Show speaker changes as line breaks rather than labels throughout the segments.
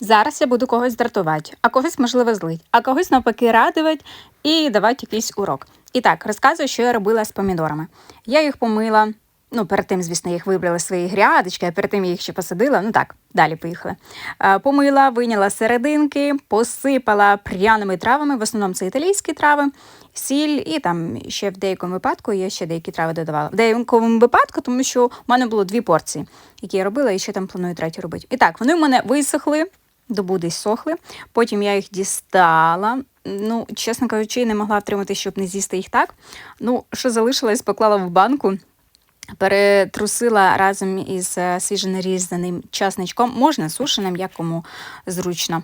Зараз я буду когось дратувати, а когось, можливо, злить, а когось навпаки радувати і давати якийсь урок. І так, розказую, що я робила з помідорами. Я їх помила. Ну, перед тим, звісно, їх вибрала з своєї грядочки, а перед тим я їх ще посадила. Ну так, далі поїхали. Е, Помила, виняла серединки, посипала пряними травами, в основному це італійські трави, сіль, і там ще в деякому випадку я ще деякі трави додавала. В деякому випадку, тому що в мене було дві порції, які я робила, і ще там планую третю робити. І так, вони в мене висохли, добу десь сохли. Потім я їх дістала. Ну, чесно кажучи, не могла втримати, щоб не з'їсти їх так. Ну, що залишилось, поклала в банку. Перетрусила разом із е, свіжонарізаним часничком, можна сушеним, як кому зручно.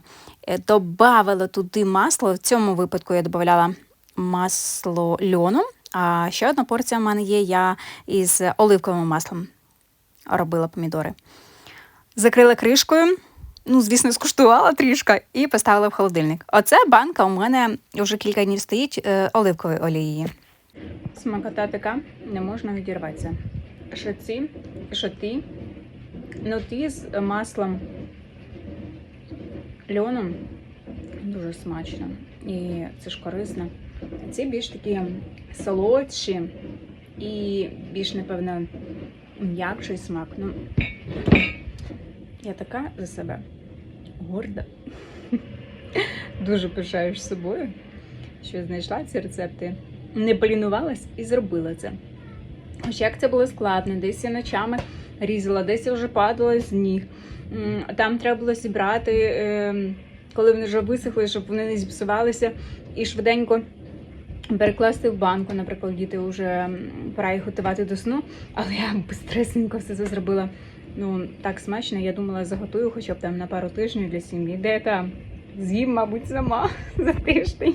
Е, Добавила туди масло. В цьому випадку я додавала масло льону. А ще одна порція в мене є. Я із оливковим маслом робила помідори. Закрила кришкою. Ну, звісно, скуштувала трішки і поставила в холодильник. Оце банка у мене вже кілька днів стоїть е, оливкової олії. Смакота така, не можна відірватися. Що ці, що ті. Ну, ті з маслом льоном дуже смачно. І це ж корисно. Ці більш такі солодші і більш, напевно, м'якший смак. Ну, я така за себе горда. Дуже пишаюсь собою, що знайшла ці рецепти не полінувалась і зробила це. Хоча як це було складно, десь я ночами різала, десь я вже падала з ніг. Там треба було зібрати, е, коли вони вже висохли, щоб вони не зіпсувалися, і швиденько перекласти в банку. Наприклад, діти вже пора їх готувати до сну, але я бистресенько все це зробила. Ну, так смачно, я думала, заготую хоча б там на пару тижнів для сім'ї. Де там? З'їм, мабуть, сама за тиждень.